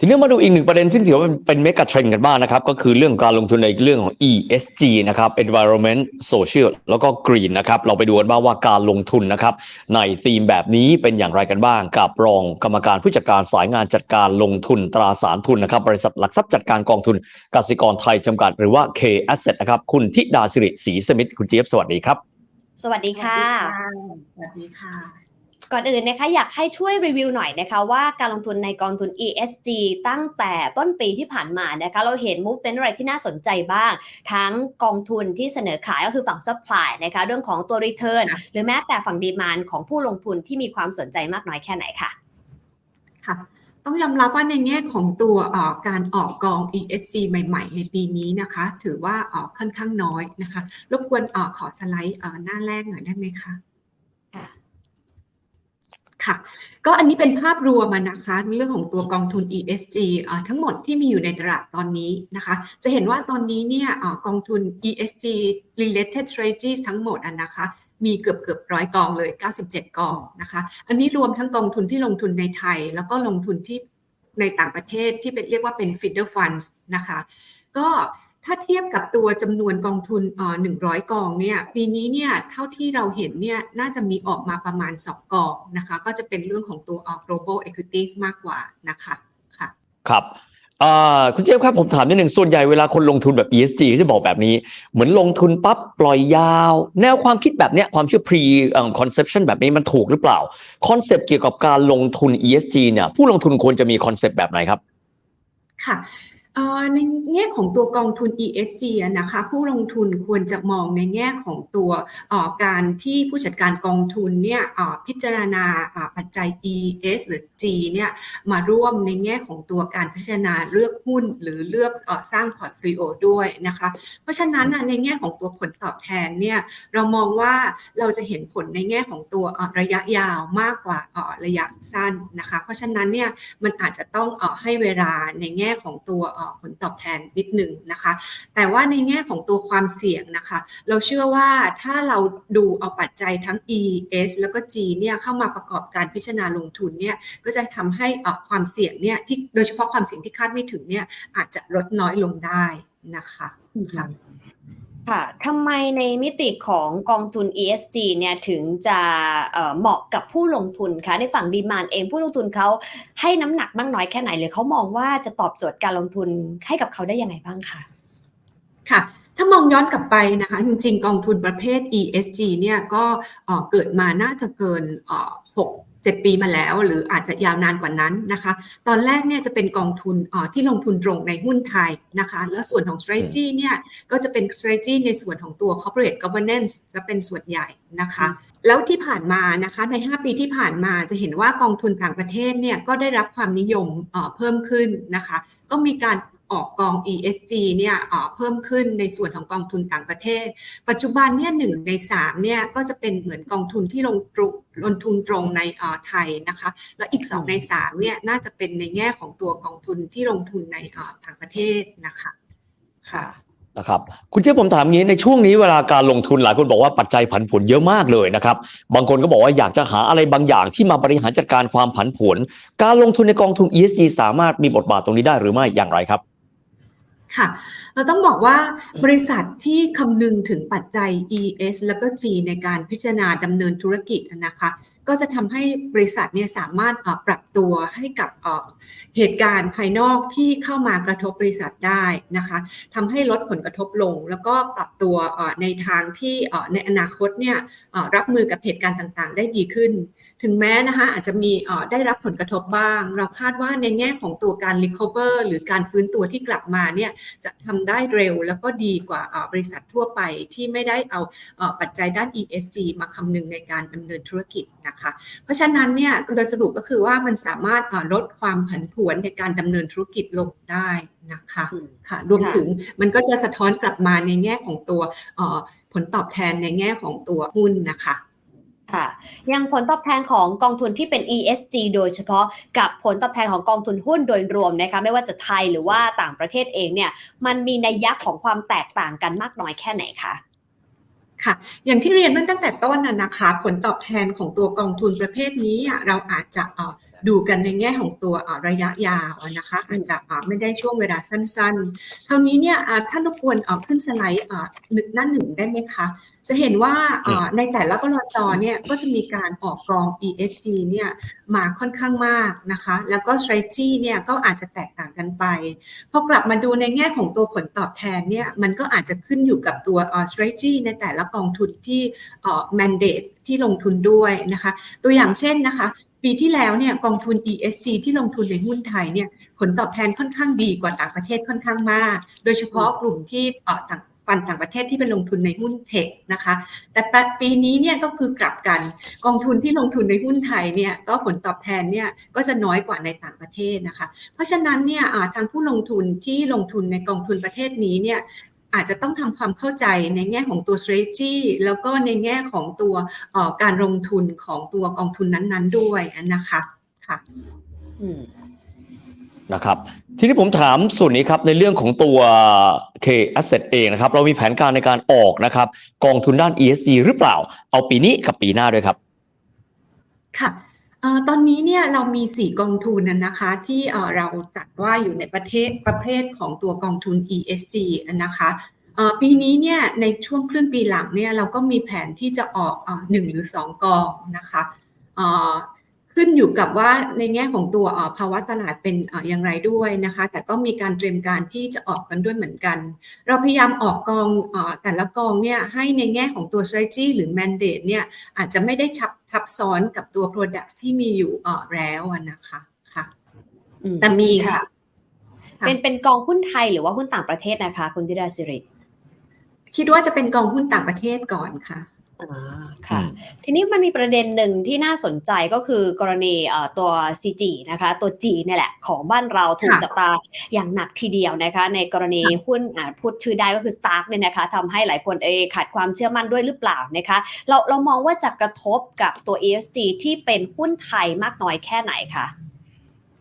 ทีนี้มาดูอีกหนึ่งประเด็นซึ่งถือว่าเป็นเมกะเทรนด์กันบ้างนะครับ ก็คือเรื่องการลงทุนในเรื่องของ ESG นะครับ Environment Social แล้วก็ Green นะครับ เราไปดูกันบ้างว่าการลงทุนนะครับ ในธีมแบบนี้เป็นอย่างไรกันบ้าง กับรองกรรมการผู้จัดการสายงานจัดการลงทุนตราสารทุนนะครับ บริษัทหลักทรัพย์จัดการกองทุนกสิกรไทยจำกัดหรือว่า K Asset นะครับคุณธิดาสิริศรีสมิทธิ์คุณเจี๊ยบสวัสดีครับ สวัสดีค่ะสวัสดีค่ะ ก่อนอื่นนะคะอยากให้ช่วยรีวิวหน่อยนะคะว่าการลงทุนในกองทุน ESG ตั้งแต่ต้นปีที่ผ่านมานะคะเราเห็น movement อะไรที่น่าสนใจบ้าง ทั้งกองทุนที่เสนอขายก็คือฝั่ง supply นะคะเรื่องของตัว return ค่ะหรือแม้แต่ฝั่ง demand ของผู้ลงทุนที่มีความสนใจมากน้อยแค่ไหนค่ะค่ะต้องยอมรับว่าในแง่ของตัวเอ่อการออกกอง ESG ใหม่ ๆ ในปีนี้นะคะ ถือว่าออกค่อนข้างน้อยนะคะ รบกวนเอ่อขอสไลด์เอ่อหน้าแรกหน่อยได้ไหมคะค่ะ ค่ะ ก็อันนี้เป็นภาพรวมนะคะในเรื่องของตัวกองทุน ESG ทั้งหมดที่มีอยู่ในตลาดตอนนี้นะคะ จะเห็นว่าตอนนี้เนี่ยกองทุน ESG related strategies ทั้งหมดนะคะมีเกือบเกือบร้อยกองเลย 97 กองนะคะ อันนี้รวมทั้งกองทุนที่ลงทุนในไทย แล้วก็ลงทุนที่ในต่างประเทศที่เป็นเรียกว่าเป็น feeder funds นะคะ ก็ ถ้าเทียบกับตัวจำนวนกองทุนเอ่อ100 กองเนี่ยปีนี้เนี่ยเท่าที่เราเห็นเนี่ยน่าจะมีออกมาประมาณ 2 กองนะคะ ก็จะเป็นเรื่องของตัวเอ่อ global equities มากกว่านะคะค่ะครับอ่าคุณเจฟครับผมถามนิดหนึ่งส่วนใหญ่เวลาคนลงทุนแบบ ESG ก็จะบอกแบบนี้ เหมือนลงทุนปั๊บปล่อยยาว แนวความคิดแบบเนี้ยความเชื่อ pre เอ่อ conception แบบนี้มันถูกหรือเปล่า คอนเซปต์เกี่ยวกับการลงทุน ESG เนี่ยผู้ลงทุนควรจะมีคอนเซปต์แบบไหนครับ ค่ะเอ่อ ในแง่ของตัวกองทุน ESG นะคะผู้ลงทุนควรจะมองในแง่ของตัวการที่ผู้จัดการกองทุนเนี่ยพิจารณาปัจจัย ES หรือ G เนี่ยมาร่วมในแง่ของตัวการพิจารณาเลือกหุ้นหรือเลือกสร้างพอร์ตฟลิโอด้วยนะคะเพราะฉะนั้นในแง่ของตัวผลตอบแทนเนี่ยเรามองว่าเราจะเห็นผลในแง่ของตัวระยะยาวมากกว่าระยะสั้นนะคะเพราะฉะนั้นเนี่ยมันอาจจะต้องให้เวลาในแง่ของตัวอ่อผลตอบแทนนิดหนึ่งนะคะ แต่ว่าในแง่ของตัวความเสี่ยงนะคะ เราเชื่อว่าถ้าเราดูเอาปัจจัยทั้ง E S แล้วก็ G เนี่ยเข้ามาประกอบการพิจารณาลงทุนเนี่ยก็จะทำให้อ่อความเสี่ยงเนี่ยที่โดยเฉพาะความเสี่ยงที่คาดไม่ถึงเนี่ยอาจจะลดน้อยลงได้นะคะค่ะ ค่ะทำไมในมิติของกองทุน ESG เนี่ยถึงจะเหมาะกับผู้ลงทุนคะในฝั่งดีมานเองผู้ลงทุนเขาให้น้ำหนักมากน้อยแค่ไหน หรือเขามองว่าจะตอบโจทย์การลงทุนให้กับเขาได้ยังไงบ้างคะค่ะถ้ามองย้อนกลับไปนะคะจริงๆ กองทุนประเภท ESG เนี่ยก็เกิดมาน่าจะเกินเอ่อหกเจ็ดปีมาแล้ว หรืออาจจะยาวนานกว่านั้นนะคะ ตอนแรกเนี่ยจะเป็นกองทุนเอ่อที่ลงทุนตรงในหุ้นไทยนะคะ แล้วส่วนของ strategy เนี่ยก็จะเป็น strategy ในส่วนของตัว corporate governance จะเป็นส่วนใหญ่นะคะ แล้วที่ผ่านมานะคะใน 5 ปีที่ผ่านมาจะเห็นว่ากองทุนต่างประเทศเนี่ยก็ได้รับความนิยมเอ่อเพิ่มขึ้นนะคะ ก็มีการ ออกกอง ESG เนี่ยเอ่อเพิ่มขึ้นในส่วนของกองทุนต่างประเทศ ปัจจุบันเนี่ยหนึ่งในสามเนี่ยก็จะเป็นเหมือนกองทุนที่ลงตรงลงทุนตรงในเอ่อไทยนะคะ แล้วอีกสองในสามเนี่ยน่าจะเป็นในแง่ของตัวกองทุนที่ลงทุนในเอ่อต่างประเทศนะคะค่ะนะครับคุณเจ๊ผมถามงี้ในช่วงนี้เวลาการลงทุนหลายคนบอกว่าปัจจัยผันผวนเยอะมากเลยนะครับ บางคนก็บอกว่าอยากจะหาอะไรบางอย่างที่มาบริหารจัดการความผันผวน การลงทุนในกองทุน ESG สามารถมีบทบาทตรงนี้ได้หรือไม่อย่างไรครับ ค่ะ เราต้องบอกว่าบริษัทที่คำนึงถึงปัจจัย ES แล้วก็ G ในการพิจารณาดำเนินธุรกิจนะคะ ก็จะทำให้บริษัทเนี่ยสามารถปรับตัวให้กับเหตุการณ์ภายนอกที่เข้ามากระทบบริษัทได้นะคะทำให้ลดผลกระทบลง แล้วก็ปรับตัวในทางที่ในอนาคตเนี่ยรับมือกับเหตุการณ์ต่างๆ ได้ดีขึ้น ถึงแม้นะคะอาจจะมีได้รับผลกระทบบ้าง เราคาดว่าในแง่ของตัวการ recover หรือการฟื้นตัวที่กลับมาเนี่ยจะทำได้เร็วแล้วก็ดีกว่าบริษัททั่วไปที่ไม่ได้เอาปัจจัยด้าน ESG มาคำนึงในการดำเนินธุรกิจนะคะเพราะฉะนั้นเนี่ยโดยสรุปก็คือว่ามันสามารถเอ่อลดความผันผวนในการดำเนินธุรกิจลงได้นะคะอืมค่ะรวมถึงมันก็จะสะท้อนกลับมาในแง่ของตัวเอ่อผลตอบแทนในแง่ของตัวหุ้นนะคะค่ะยังผลตอบแทนของกองทุนที่เป็น ESG โดยเฉพาะกับผลตอบแทนของกองทุนหุ้นโดยรวมนะคะไม่ว่าจะไทยหรือว่าต่างประเทศเองเนี่ยมันมีนัยยะของความแตกต่างกันมากน้อยแค่ไหนคะ ค่ะ อย่างที่เรียนมาตั้งแต่ต้นน่ะนะคะ ผลตอบแทนของตัวกองทุนประเภทนี้เราอาจจะเอ่อ ดูกันในแง่ของตัวอ่าระยะยาวอะนะคะอาจจะอ่าไม่ได้ช่วงเวลาสั้นๆคราวนี้เนี่ยอ่าท่านรบกวนเอ่อขึ้นสไลด์อ่าหนึ่งหน้าหนึ่งได้ไหมคะ จะเห็นว่าอ่าในแต่ละบลจเนี่ยก็จะมีการออกกอง ESG เนี่ยมาค่อนข้างมากนะคะ แล้วก็ strategy เนี่ยก็อาจจะแตกต่างกันไปพอกลับมาดูในแง่ของตัวผลตอบแทนเนี่ยมันก็อาจจะขึ้นอยู่กับตัวเอ่อ strategy ในแต่ละกองทุนที่เอ่อ mandate ที่ลงทุนด้วยนะคะ ตัวอย่างเช่นนะคะ ปีที่แล้วเนี่ยกองทุน ESG ที่ลงทุนในหุ้นไทยเนี่ยผลตอบแทนค่อนข้างดีกว่าต่างประเทศค่อนข้างมาก โดยเฉพาะกลุ่มที่เอ่อต่างฟันต่างประเทศที่เป็นลงทุนในหุ้นเทคนะคะ แต่ปีนี้เนี่ยก็คือกลับกันกองทุนที่ลงทุนในหุ้นไทยเนี่ยก็ผลตอบแทนเนี่ยก็จะน้อยกว่าในต่างประเทศนะคะ เพราะฉะนั้นเนี่ยอ่าทางผู้ลงทุนที่ลงทุนในกองทุนประเภทนี้เนี่ย อาจจะต้องทำความเข้าใจในแง่ของตัว strategy แล้วก็ในแง่ของตัวเอ่อการลงทุนของตัวกองทุนนั้นๆ ด้วยนะคะค่ะอืมนะครับทีนี้ผมถามส่วนนี้ครับในเรื่องของตัว K Asset เองนะครับ เรามีแผนการในการออกนะครับ กองทุนด้าน ESG หรือเปล่า เอาปีนี้กับปีหน้าด้วยครับ ค่ะเอ่อ ตอนนี้เนี่ยเรามี 4 กองทุนนะนะคะที่เราจัดว่าอยู่ในประเทศประเภทของตัวกองทุน ESG นะคะปีนี้เนี่ยในช่วงครึ่งปีหลังเนี่ยเราก็มีแผนที่จะออกหนึ่งหรือ 2 กองนะคะ ขึ้นอยู่กับว่าในแง่ของตัวเอ่อภาวะตลาดเป็นเอ่ออย่างไรด้วยนะคะ แต่ก็มีการเตรียมการที่จะออกกันด้วยเหมือนกัน เราพยายามออกกองเอ่อแต่ละกองเนี่ยให้ในแง่ของตัว strategy หรือ mandate เนี่ยอาจจะไม่ได้ทับทับซ้อนกับตัว product ที่มีอยู่เอ่อแล้วอะนะคะค่ะอืมแต่มีค่ะค่ะ เป็นเป็นกองหุ้นไทยหรือว่าหุ้นต่างประเทศนะคะ คุณธิดาสิริคิดว่าจะเป็นกองหุ้นต่างประเทศก่อนค่ะอ่า ค่ะทีนี้มันมีประเด็นหนึ่งที่น่าสนใจก็คือกรณีเอ่อตัว CG นะคะตัว G เนี่ยแหละของบ้านเราถูกค่ะจับตาอย่างหนักทีเดียวนะคะในกรณีหุ้นอ่าพูดชื่อได้ก็คือ Stark เนี่ยนะคะทำให้หลายคนเออขาดความเชื่อมั่นด้วยหรือเปล่านะคะเราเรามองว่าจะกระทบกับตัว ESG ที่เป็นหุ้นไทยมากน้อยแค่ไหนคะ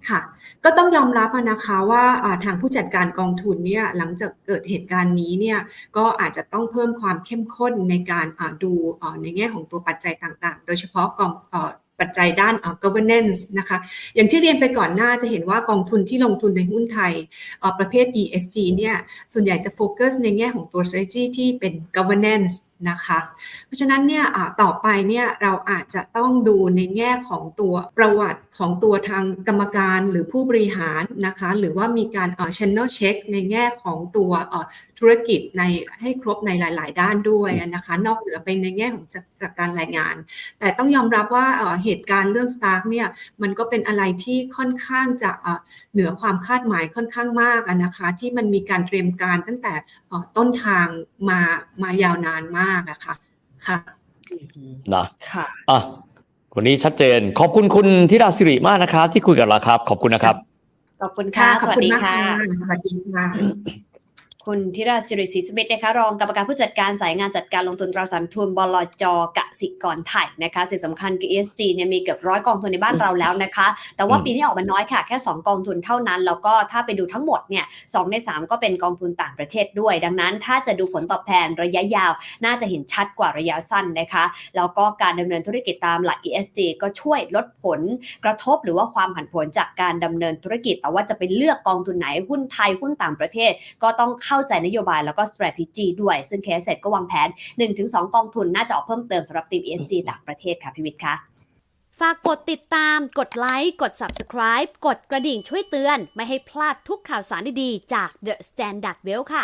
ค่ะ ก็ต้องยอมรับนะคะว่าทางผู้จัดการกองทุนเนี่ยหลังจากเกิดเหตุการณ์นี้เนี่ยก็อาจจะต้องเพิ่มความเข้มข้นในการดูในแง่ของตัวปัจจัยต่างๆ โดยเฉพาะกองปัจจัยด้านอ่า governance นะคะ อย่างที่เรียนไปก่อนหน้าจะเห็นว่ากองทุนที่ลงทุนในหุ้นไทยประเภท ESG เนี่ย ส่วนใหญ่จะโฟกัสในแง่ของตัว strategy ที่เป็น governance นะคะ เพราะฉะนั้นเนี่ยต่อไปเนี่ยเราอาจจะต้องดูในแง่ของตัวประวัติของตัวทางกรรมการหรือผู้บริหารนะคะ หรือว่ามีการเอ่อ channel check ในแง่ของตัวเอ่อธุรกิจในให้ครบในหลาย ๆ ด้านด้วยนะคะ นอกเหนือไปในแง่ของจากจากการรายงาน แต่ต้องยอมรับว่าเอ่อเหตุการณ์เรื่อง Stark เนี่ยมันก็เป็นอะไรที่ค่อนข้างจะเอ่อเหนือความคาดหมายค่อนข้างมากนะคะ ที่มันมีการเตรียมการตั้งแต่ต้นทางมามายาวนานมากอะค่ะ ค่ะนะค่ะอะวันนี้ชัดเจน ขอบคุณคุณธิดาสิริมากนะครับที่คุยกับเราครับ ขอบคุณนะครับ ขอบคุณค่ะขสอบวัสคุณดีมากค่ะค่ะ สวัสดีค่ะ คุณธิราศิริศรีสมิทธิ์นะคะรองกรรมการผู้จัดการสายงานจัดการลงทุนตราสารทุนบลจกสิกรไทยนะคะสิ่งสำคัญคือ ESG เนี่ยมีเกือบร้อยกองทุนในบ้านเราแล้วนะคะ แต่ว่าปีนี้ออกมาน้อยค่ะ แค่ 2 กองทุนเท่านั้น แล้วก็ถ้าไปดูทั้งหมดเนี่ยสใน 3 ก็เป็นกองทุนต่างประเทศด้วย ดังนั้นถ้าจะดูผลตอบแทนระยะยาว น่าจะเห็นชัดกว่าระยะสั้นนะคะแล้วก็การดำเนินธุรกิจตามหลัก ESG ก็ช่วยลดผลกระทบหรือว่าความผันผวนจากการดำเนินธุรกิจ แต่ว่าจะไปเลือกกองทุนไหนหุ้นไทยหุ้นต่างประเทศก็ต้องเข้าใจนโยบายแล้วก็ strategy ด้วย ซึ่งเคสเซ็ตก็วางแผน 1-2 กองทุนน่าจะออกเพิ่มเติมสำหรับทีม ESG ต่างประเทศค่ะพิวิทย์คะฝากกดติดตาม กดไลค์ กด Subscribe กดกระดิ่งช่วยเตือน ไม่ให้พลาดทุกข่าวสารดีๆ จาก The Standard Well ค่ะ